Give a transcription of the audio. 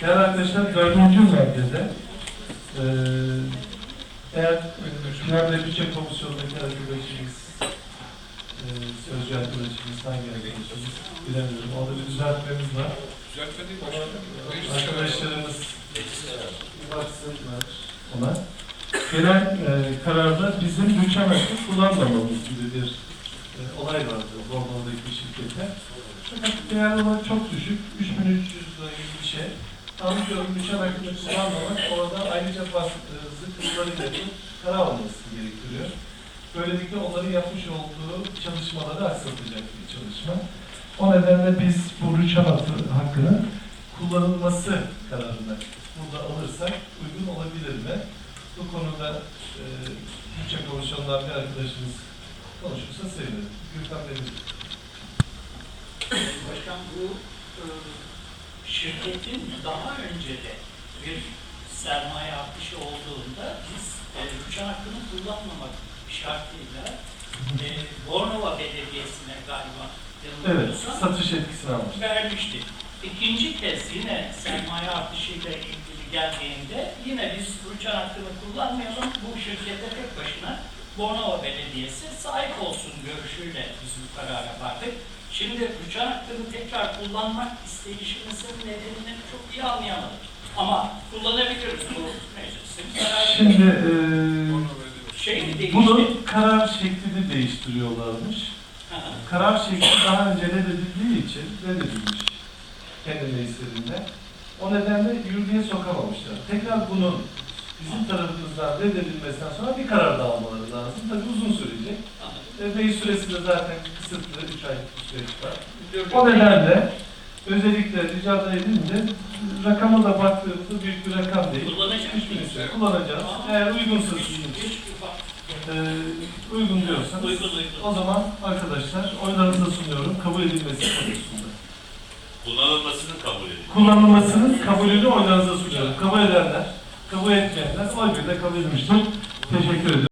Değerli arkadaşlar dördüncü maddede eee eğer Plan ve Bütçe Komisyonu'ndaki arkadaşımız eee sözcü arkadaşımız hangi arkadaşımız bilemiyorum. Orada bir düzeltmemiz var. Düzeltme değil kararı. arkadaşlarımız bir baksınlar ona. Gelen eee kararda bizim bütçe hakkı kullanmamamız gibi bir eee, olay vardı Bornova'daki şirkette. Fakat değerli olarak çok düşük. 3300 lira gibi bir şey. Anlıyorum bütçe hakkını kullanmamak orada ayrıca bazı e, bir karar alması gerektiriyor. Böylelikle onların yapmış olduğu çalışmaları aksatacak bir çalışma. O nedenle biz bu rüçhan hakkı, hakkının kullanılması kararını burada alırsak uygun olabilir mi? Bu konuda e, bütçe komisyonundan bir arkadaşımız konuşursa sevinirim. Gürkan Demir. Başkan bu e, şirketin daha önce de bir sermaye artışı olduğunda biz e, uçan hakkını kullanmamak şartıyla e, Bornova Belediyesi'ne galiba Evet, satış etkisini almış. vermiştik. İkinci kez yine sermaye artışıyla ilgili geldiğinde yine biz uçan hakkını kullanmayalım, bu şirkete tek başına Bornova Belediyesi sahip olsun görüşüyle biz bu karara vardık. Şimdi uçan hakkını tekrar kullanmak isteyişimizin nedenini çok iyi anlayamadık. Ama kullanabiliriz bu meclisin. Şimdi e, şey bunun karar şeklini değiştiriyorlarmış. Ha, Karar şekli daha önce reddedildiği için reddedilmiş kendi meclislerinde. O nedenle yürürlüğe sokamamışlar. Tekrar bunun bizim tarafımızdan reddedilmesinden sonra bir karar daha almaları lazım. Tabii uzun sürecek. E, meclis süresi de zaten kısıtlı, 3 aylık bir süreç var. O nedenle özellikle rica edildi. Rakama da baktığımızda büyük bir rakam değil. Üç bin mıyız? üstü kullanacağız. Eğer hiç ufak- e, uygun diyorsanız Uygun uygun. o zaman arkadaşlar oylarınıza sunuyorum kabul edilmesi konusunda. Kullanılmasının kabul edildi. Kullanılmasının kabulünü oylarınıza sunuyorum. Kabul edenler, kabul etmeyenler oy birle kabul edilmiştir. Teşekkür ederim.